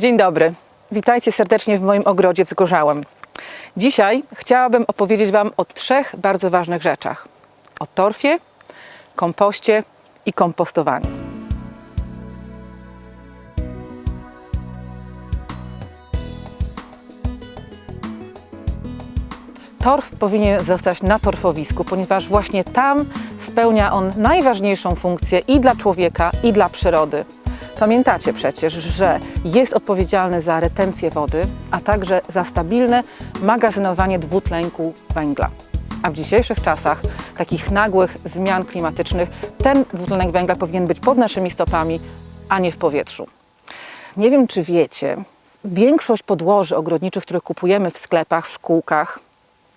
Dzień dobry. Witajcie serdecznie w moim ogrodzie wzgorzałym. Dzisiaj chciałabym opowiedzieć Wam o trzech bardzo ważnych rzeczach: o torfie, kompoście i kompostowaniu. Torf powinien zostać na torfowisku, ponieważ właśnie tam spełnia on najważniejszą funkcję i dla człowieka, i dla przyrody. Pamiętacie przecież, że jest odpowiedzialny za retencję wody, a także za stabilne magazynowanie dwutlenku węgla. A w dzisiejszych czasach takich nagłych zmian klimatycznych ten dwutlenek węgla powinien być pod naszymi stopami, a nie w powietrzu. Nie wiem, czy wiecie, większość podłoży ogrodniczych, które kupujemy w sklepach, w szkółkach,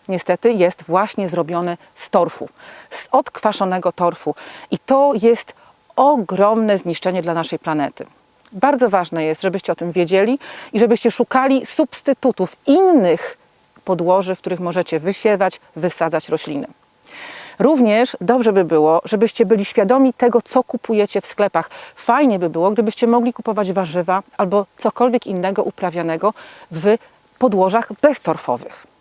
niestety jest właśnie zrobione z torfu, z odkwaszonego torfu. I to jest ogromne zniszczenie dla naszej planety. Bardzo ważne jest, żebyście o tym wiedzieli i żebyście szukali substytutów innych podłoży, w których możecie wysiewać, wysadzać rośliny. Również dobrze by było, żebyście byli świadomi tego, co kupujecie w sklepach. Fajnie by było, gdybyście mogli kupować warzywa albo cokolwiek innego uprawianego w podłożach beztorfowych.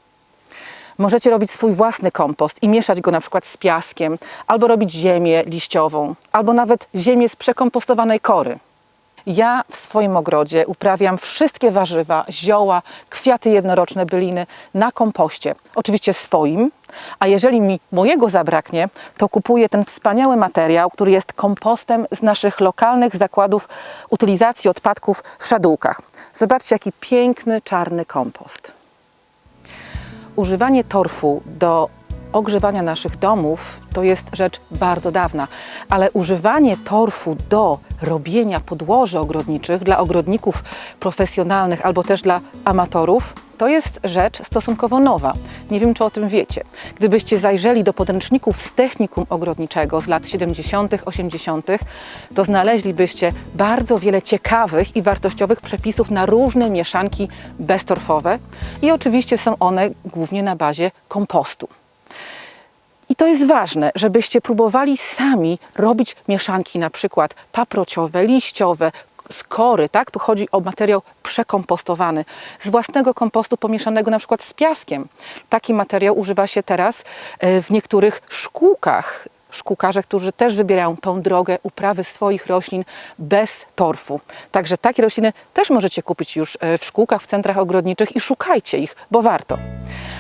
Możecie robić swój własny kompost i mieszać go na przykład z piaskiem, albo robić ziemię liściową, albo nawet ziemię z przekompostowanej kory. Ja w swoim ogrodzie uprawiam wszystkie warzywa, zioła, kwiaty jednoroczne, byliny na kompoście. Oczywiście swoim, a jeżeli mi mojego zabraknie, to kupuję ten wspaniały materiał, który jest kompostem z naszych lokalnych zakładów utylizacji odpadków w Szadółkach. Zobaczcie, jaki piękny, czarny kompost. Używanie torfu do ogrzewania naszych domów to jest rzecz bardzo dawna, ale używanie torfu do robienia podłoży ogrodniczych dla ogrodników profesjonalnych albo też dla amatorów to jest rzecz stosunkowo nowa. Nie wiem, czy o tym wiecie. Gdybyście zajrzeli do podręczników z technikum ogrodniczego z lat 70., 80., to znaleźlibyście bardzo wiele ciekawych i wartościowych przepisów na różne mieszanki beztorfowe i oczywiście są one głównie na bazie kompostu. I to jest ważne, żebyście próbowali sami robić mieszanki na przykład paprociowe, liściowe, z kory, tak? Tu chodzi o materiał przekompostowany, z własnego kompostu pomieszanego na przykład z piaskiem. Taki materiał używa się teraz e, w niektórych szkółkach szkółkarze, którzy też wybierają tą drogę uprawy swoich roślin bez torfu. Także takie rośliny też możecie kupić już e, w szkółkach, w centrach ogrodniczych i szukajcie ich, bo warto.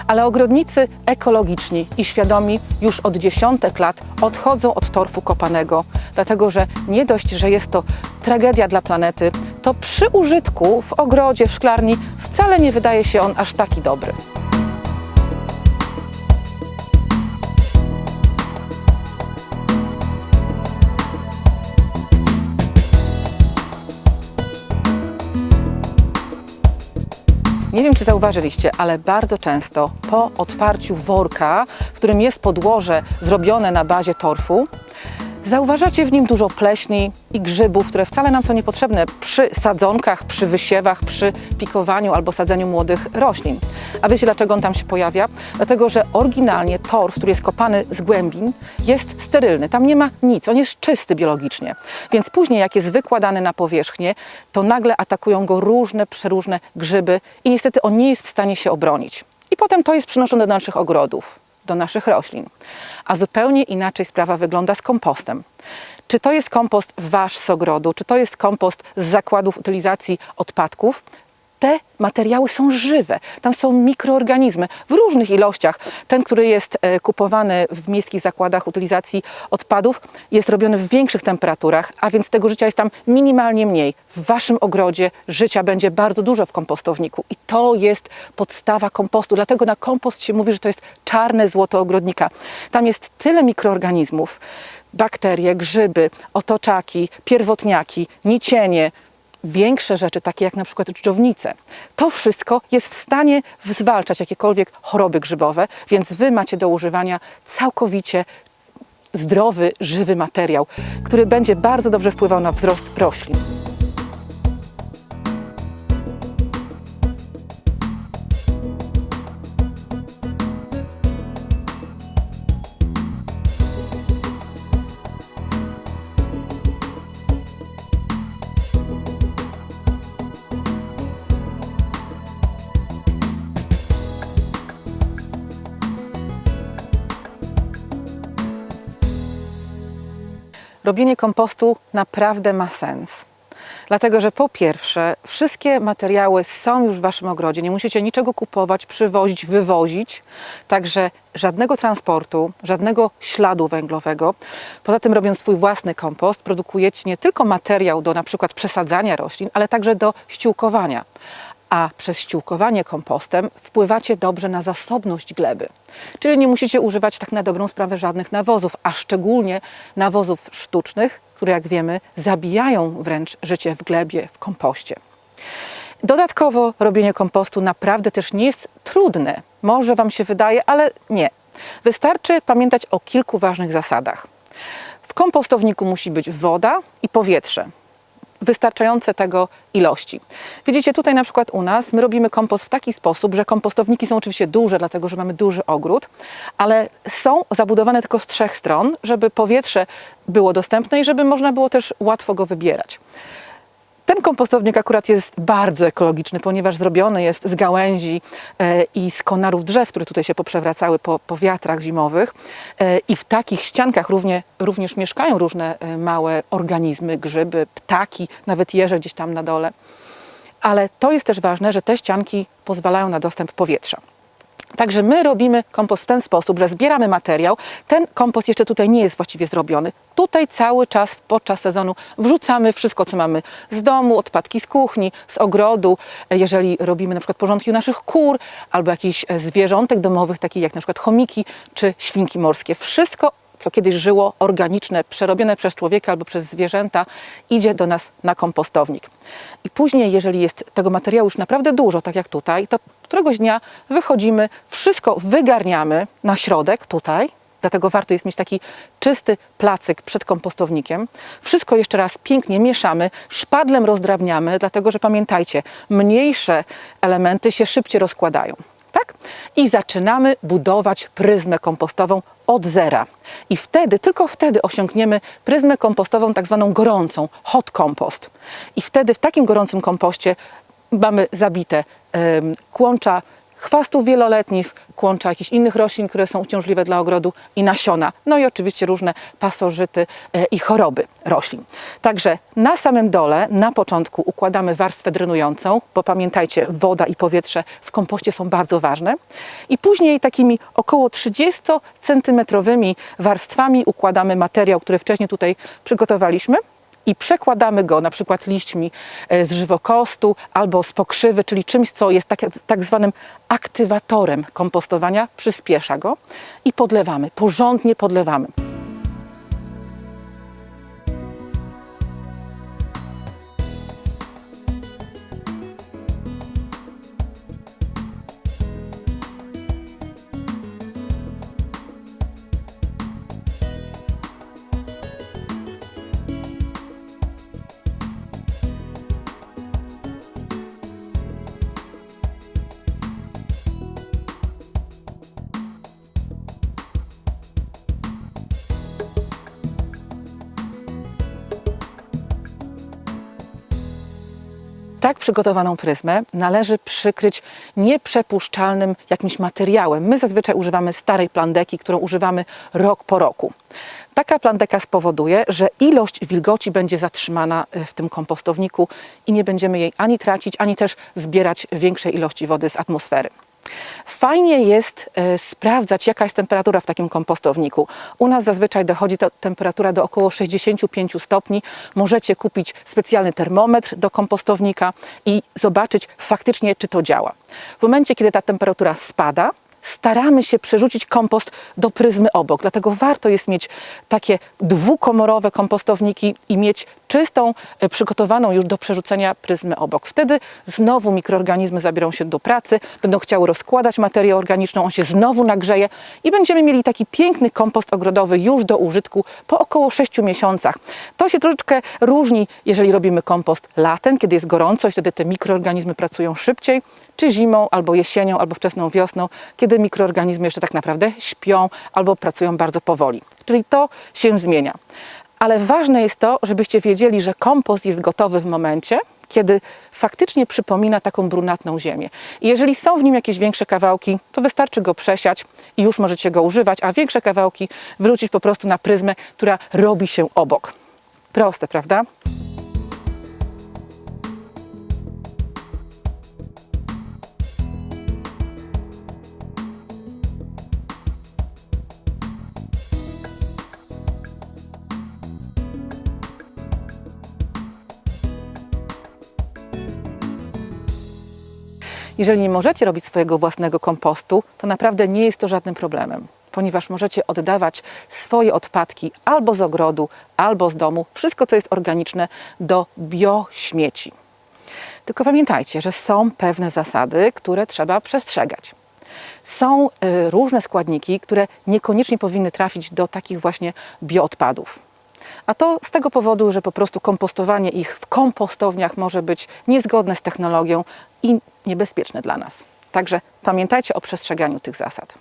Ale ogrodnicy ekologiczni i świadomi już od dziesiątek lat odchodzą od torfu kopanego, dlatego że nie dość, że jest to tragedia dla planety, to przy użytku w ogrodzie, w szklarni wcale nie wydaje się on aż taki dobry. Nie wiem, czy zauważyliście, ale bardzo często po otwarciu worka, w którym jest podłoże zrobione na bazie torfu, zauważacie w nim dużo pleśni i grzybów, które wcale nam są niepotrzebne przy sadzonkach, przy wysiewach, przy pikowaniu albo sadzeniu młodych roślin. A wiecie, dlaczego on tam się pojawia? Dlatego, że oryginalnie torf, który jest kopany z głębin, jest sterylny. Tam nie ma nic, on jest czysty biologicznie. Więc później, jak jest wykładany na powierzchnię, to nagle atakują go różne, przeróżne grzyby i niestety on nie jest w stanie się obronić. I potem to jest przynoszone do naszych ogrodów do naszych roślin. A zupełnie inaczej sprawa wygląda z kompostem. Czy to jest kompost wasz z ogrodu, czy to jest kompost z zakładów utylizacji odpadków, te materiały są żywe. Tam są mikroorganizmy w różnych ilościach. Ten, który jest e, kupowany w miejskich zakładach utylizacji odpadów, jest robiony w większych temperaturach, a więc tego życia jest tam minimalnie mniej. W waszym ogrodzie życia będzie bardzo dużo w kompostowniku i to jest podstawa kompostu. Dlatego na kompost się mówi, że to jest czarne złoto ogrodnika. Tam jest tyle mikroorganizmów, bakterie, grzyby, otoczaki, pierwotniaki, nicienie, większe rzeczy, takie jak na przykład dżdżownice. To wszystko jest w stanie zwalczać jakiekolwiek choroby grzybowe, więc Wy macie do używania całkowicie zdrowy, żywy materiał, który będzie bardzo dobrze wpływał na wzrost roślin. Robienie kompostu naprawdę ma sens. Dlatego, że po pierwsze, wszystkie materiały są już w Waszym ogrodzie, nie musicie niczego kupować, przywozić, wywozić, także żadnego transportu, żadnego śladu węglowego. Poza tym, robiąc swój własny kompost, produkujecie nie tylko materiał do na przykład przesadzania roślin, ale także do ściółkowania. A przez ściółkowanie kompostem wpływacie dobrze na zasobność gleby. Czyli nie musicie używać tak na dobrą sprawę żadnych nawozów, a szczególnie nawozów sztucznych, które jak wiemy zabijają wręcz życie w glebie, w kompoście. Dodatkowo robienie kompostu naprawdę też nie jest trudne. Może Wam się wydaje, ale nie. Wystarczy pamiętać o kilku ważnych zasadach. W kompostowniku musi być woda i powietrze. Wystarczające tego ilości. Widzicie, tutaj na przykład u nas my robimy kompost w taki sposób, że kompostowniki są oczywiście duże, dlatego że mamy duży ogród, ale są zabudowane tylko z trzech stron, żeby powietrze było dostępne i żeby można było też łatwo go wybierać. Kompostownik akurat jest bardzo ekologiczny, ponieważ zrobiony jest z gałęzi e, i z konarów drzew, które tutaj się poprzewracały po, po wiatrach zimowych. E, I w takich ściankach równie, również mieszkają różne e, małe organizmy, grzyby, ptaki, nawet jeże gdzieś tam na dole. Ale to jest też ważne, że te ścianki pozwalają na dostęp powietrza. Także my robimy kompost w ten sposób, że zbieramy materiał. Ten kompost jeszcze tutaj nie jest właściwie zrobiony. Tutaj cały czas podczas sezonu wrzucamy wszystko, co mamy z domu, odpadki z kuchni, z ogrodu. Jeżeli robimy na przykład porządki naszych kur albo jakichś e, zwierzątek domowych, takich jak na przykład chomiki czy świnki morskie. Wszystko co kiedyś żyło, organiczne, przerobione przez człowieka albo przez zwierzęta, idzie do nas na kompostownik. I później, jeżeli jest tego materiału już naprawdę dużo, tak jak tutaj, to któregoś dnia wychodzimy, wszystko wygarniamy na środek tutaj, Dlatego warto jest mieć taki czysty placyk przed kompostownikiem. Wszystko jeszcze raz pięknie mieszamy, szpadlem rozdrabniamy, dlatego że pamiętajcie, mniejsze elementy się szybciej rozkładają. Tak? I zaczynamy budować pryzmę kompostową od zera. I wtedy, tylko wtedy osiągniemy pryzmę kompostową tak zwaną gorącą, hot compost. I wtedy w takim gorącym kompoście mamy zabite em, kłącza chwastów wieloletnich, kłącza jakichś innych roślin, które są uciążliwe dla ogrodu i nasiona. No i oczywiście różne pasożyty e, i choroby roślin. Także na samym dole, na początku układamy warstwę drenującą, bo pamiętajcie, woda i powietrze w kompoście są bardzo ważne. I później takimi około 30 centymetrowymi warstwami układamy materiał, który wcześniej tutaj przygotowaliśmy i przekładamy go na przykład liśćmi e, z żywokostu albo z pokrzywy, czyli czymś, co jest tak, tak zwanym aktywatorem kompostowania, przyspiesza go i podlewamy, porządnie podlewamy. Przygotowaną pryzmę należy przykryć nieprzepuszczalnym jakimś materiałem. My zazwyczaj używamy starej plandeki, którą używamy rok po roku. Taka plandeka spowoduje, że ilość wilgoci będzie zatrzymana e, w tym kompostowniku i nie będziemy jej ani tracić, ani też zbierać większej ilości wody z atmosfery. Fajnie jest e, sprawdzać, jaka jest temperatura w takim kompostowniku. U nas zazwyczaj dochodzi to temperatura do około 65 stopni. Możecie kupić specjalny termometr do kompostownika i zobaczyć faktycznie, czy to działa. W momencie, kiedy ta temperatura spada, staramy się przerzucić kompost do pryzmy obok. Dlatego warto jest mieć takie dwukomorowe kompostowniki i mieć czystą, e, przygotowaną już do przerzucenia pryzmy obok. Wtedy znowu mikroorganizmy zabiorą się do pracy, będą chciały rozkładać materię organiczną, on się znowu nagrzeje i będziemy mieli taki piękny kompost ogrodowy już do użytku po około 6 miesiącach. To się troszeczkę różni, jeżeli robimy kompost latem, kiedy jest gorąco i wtedy te mikroorganizmy pracują szybciej, czy zimą, albo jesienią, albo wczesną wiosną, kiedy mikroorganizmy jeszcze tak naprawdę śpią albo pracują bardzo powoli. Czyli to się zmienia ale ważne jest to, żebyście wiedzieli, że kompost jest gotowy w momencie, kiedy faktycznie przypomina taką brunatną ziemię. I jeżeli są w nim jakieś większe kawałki, to wystarczy go przesiać i już możecie go używać, a większe kawałki wrócić po prostu na pryzmę, która robi się obok. Proste, prawda? Jeżeli nie możecie robić swojego własnego kompostu, to naprawdę nie jest to żadnym problemem, ponieważ możecie oddawać swoje odpadki albo z ogrodu, albo z domu, wszystko co jest organiczne, do biośmieci. Tylko pamiętajcie, że są pewne zasady, które trzeba przestrzegać. Są y, różne składniki, które niekoniecznie powinny trafić do takich właśnie bioodpadów. A to z tego powodu, że po prostu kompostowanie ich w kompostowniach może być niezgodne z technologią i niebezpieczne dla nas. Także pamiętajcie o przestrzeganiu tych zasad.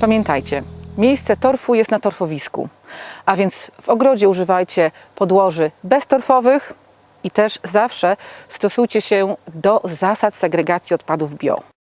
Pamiętajcie, miejsce torfu jest na torfowisku, a więc w ogrodzie używajcie podłoży beztorfowych i też zawsze stosujcie się do zasad segregacji odpadów bio.